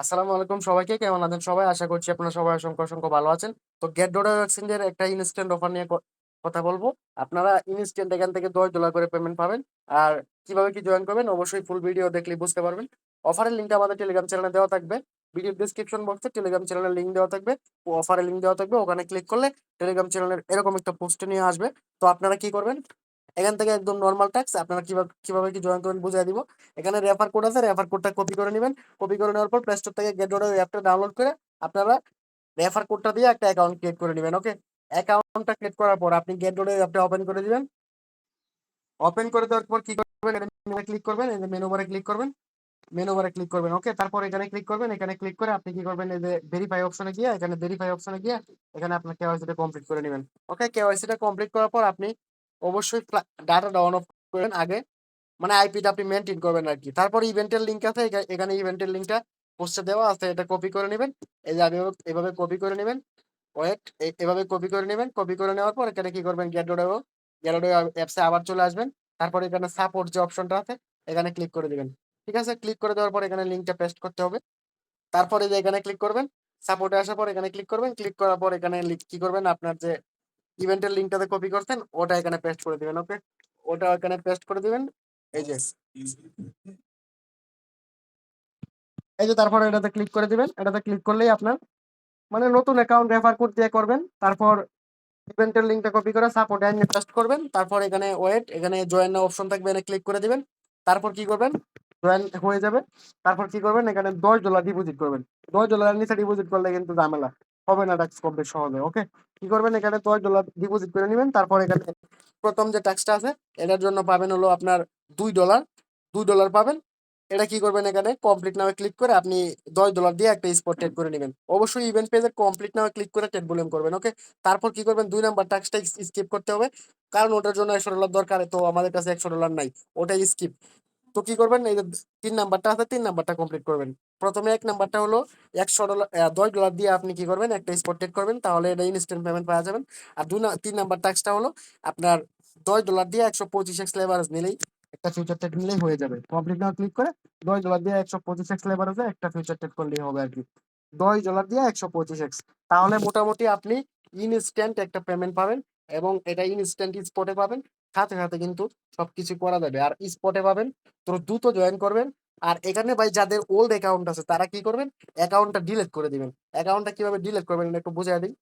আসসালামু আলাইকুম সবাইকে, কেমন আছেন সবাই? আশা করছি আপনারা সবাই অসংখ্য অসংখ্য ভালো আছেন। তো গেট ডোডা এক্সচেঞ্জের একটা ইনস্ট্যান্ট অফার নিয়ে কথা বলব। আপনারা ইনস্ট্যান্ট এখান থেকে দশ ডলার করে পেমেন্ট পাবেন। আর কীভাবে কি জয়েন করবেন, অবশ্যই ফুল ভিডিও দেখলে বুঝতে পারবেন। অফারের লিঙ্কটা আমাদের টেলিগ্রাম চ্যানেলে দেওয়া থাকবে। ভিডিও ডিসক্রিপশন বক্সে টেলিগ্রাম চ্যানেলের লিঙ্ক দেওয়া থাকবে। ও অফারের লিঙ্ক দেওয়া থাকবে। ওখানে ক্লিক করলে টেলিগ্রাম চ্যানেলের এরকম একটা পোস্ট নিয়ে আসবে। তো আপনারা কি করবেন? এখান থেকে একদম নর্মাল ট্যাক্স আপনারা কীভাবে কীভাবে কি জয়েন করবেন বুঝিয়ে দিব। এখানে রেফার কোড আছে রেফার কোডটা কপি করে নেবেন। কপি করে নেওয়ার পর প্লে স্টোর থেকে গেট ডোডা অ্যাপটা ডাউনলোড করে আপনারা রেফার কোডটা দিয়ে একটা অ্যাকাউন্ট ক্রিয়েট করে নেবেন ওকে অ্যাকাউন্টটা ক্রিয়েট করার পর আপনি গেট ডোডা অ্যাপটা ওপেন করে দিবেন। ওপেন করে দেওয়ার পর কি করবেন? ক্লিক করবেন, এই যে মেনু বারে ক্লিক করবেন। মেনু বারে ক্লিক করবেন ওকে তারপর এখানে ক্লিক করবেন, এখানে ক্লিক করে আপনি কি করবেন? এই যে ভেরিফাই অপশনে গিয়ে, এখানে ভেরিফাই অপশনে গিয়ে, এখানে আপনার কেওয়াইসিটা কমপ্লিট করে নেবেন ওকে কেওয়াইসিটা কমপ্লিট করার পর আপনি অবশ্যই ডাটা ডাউন অফ করেন আগে। মানে আইপিটা আপনি মেনটেন করবেন আর কি তারপর ইভেন্টের লিঙ্ক আছে এখানে ইভেন্টের লিঙ্কটা পোস্টে দেওয়া আছে, এটা কপি করে নেবেন। এই যে এভাবে- কপি করে নেবেন। ওয়েট এভাবে কপি করে নেবেন। কপি করে নেওয়ার পর এখানে কি করবেন? গ্যালোডো গ্যালোডো অ্যাপসে আবার চলে আসবেন। তারপর এখানে সাপোর্ট যে অপশনটা আছে, এখানে ক্লিক করে দিবেন। ঠিক আছে? ক্লিক করে দেওয়ার পর এখানে লিঙ্কটা পেস্ট করতে হবে। তারপরে যে এখানে ক্লিক করবেন সাপোর্টে আসার পর এখানে ক্লিক করবেন। ক্লিক করার পর এখানে কি করবেন? আপনার যে ইভেন্টের লিঙ্কটাতে কপি করছেন, ওটা এখানে পেস্ট করে দিবেন ওকে ওটা এখানে পেস্ট করে দিবেন, এই যে। এই যে তারপর এটাতে ক্লিক করে দিবেন, এটাতে ক্লিক করলেই আপনার মানে নতুন অ্যাকাউন্ট রেফার কোড দিয়ে করবেন, তারপর ইভেন্টের লিঙ্কটা কপি করে সাপোর্টে এনে পেস্ট করবেন, তারপর এখানে ওয়েট এখানে জয়েন অপশন থাকবে, এখানে ক্লিক করে দিবেন, তারপর কি করবেন? জয়েন হয়ে যাবে, তারপর কি করবেন? এখানে দশ ডলার ডিপোজিট করবেন। দশ ডলার নিচে ডিপোজিট করলে কিন্তু ঝামেলা। হবে না ট্যাক্স করবে সহজে ওকে কি করবেন এখানে দশ ডলার ডিপোজিট করে নেবেন, তারপর এখানে প্রথম যে ট্যাক্সটা আছে, এটার জন্য পাবেন হলো আপনার দুই ডলার দুই ডলার পাবেন। এটা কি করবেন এখানে? কমপ্লিট নামে ক্লিক করে আপনি দশ ডলার দিয়ে একটা স্পট ট্রেড করে নেবেন। অবশ্যই ইভেন্ট পেজে কমপ্লিট নামে ক্লিক করে ট্রেড ভলিউম করবেন ওকে তারপর কি করবেন? দুই নাম্বার ট্যাক্সটা স্কিপ করতে হবে, কারণ ওটার জন্য একশো ডলার দরকার, তো আমাদের কাছে একশো ডলার নাই, ওটাই স্কিপ তো কি করবেন? এই তিন নাম্বারটা আছে, তিন নাম্বারটা কমপ্লিট করবেন। প্রথমে এক নাম্বারটা হলো একশো ডলার দশ ডলার দিয়ে আপনি কি করবেন? একটা স্পট ট্রেড করবেন, তাহলে এটা ইনস্ট্যান্ট পেমেন্ট পাওয়া যাবেন। আর না- তিন নাম্বার ট্যাক্সটা হলো আপনার দশ ডলার দিয়ে একশো পঁচিশ এক্স লেভারেজ নিলেই একটা ফিউচার ট্রেড নিলেই হয়ে যাবে। কমপ্লিট নাও ক্লিক করে দশ ডলার দিয়ে একশো পঁচিশ এক্স লেভারেজে একটা ফিউচার ট্রেড করলেই হবে আর কি। দশ ডলার দিয়ে একশো পঁচিশ এক্স তাহলে মোটামুটি আপনি ইনস্ট্যান্ট একটা পেমেন্ট পাবেন। এবং এটা ইনস্ট্যান্ট স্পটে পাবেন। সাথে সাথে কিন্তু সবকিছু করা যাবে। আর স্পটে পাবেন তো দ্রুত জয়েন করবেন। আর এখানে ভাই যাদের ওল্ড অ্যাকাউন্ট আছে, তারা কি করবেন? অ্যাকাউন্টটা ডিলিট করে দিবেন। অ্যাকাউন্টটা কীভাবে ডিলিট করবেন একটু বুঝিয়ে দিই।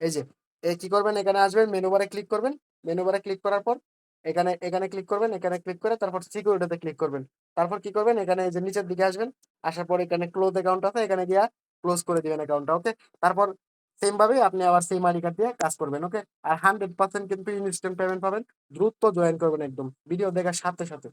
এই যে, এই কি করবেন? এখানে আসবেন মেনু বারে ক্লিক করবেন। মেনু বারে ক্লিক করার পর এখানে এখানে ক্লিক করবেন, এখানে ক্লিক করে তারপর সিকিউরিটিতে ক্লিক করবেন। তারপর কি করবেন? এখানে এই যে নিচের দিকে আসবেন। আসার পর এখানে ক্লোজ অ্যাকাউন্ট আছে, এখানে গিয়া ক্লোজ করে দিবেন অ্যাকাউন্টটা ওকে তারপর সেম ভাবে আপনি আবার সেই কার্ড দিয়ে কাজ করবেন ওকে আর হান্ড্রেড পার্সেন্ট কিন্তু ইনস্ট্যান্ট পেমেন্ট পাবেন, দ্রুত জয়েন করবেন একদম ভিডিও দেখার সাথে সাথে।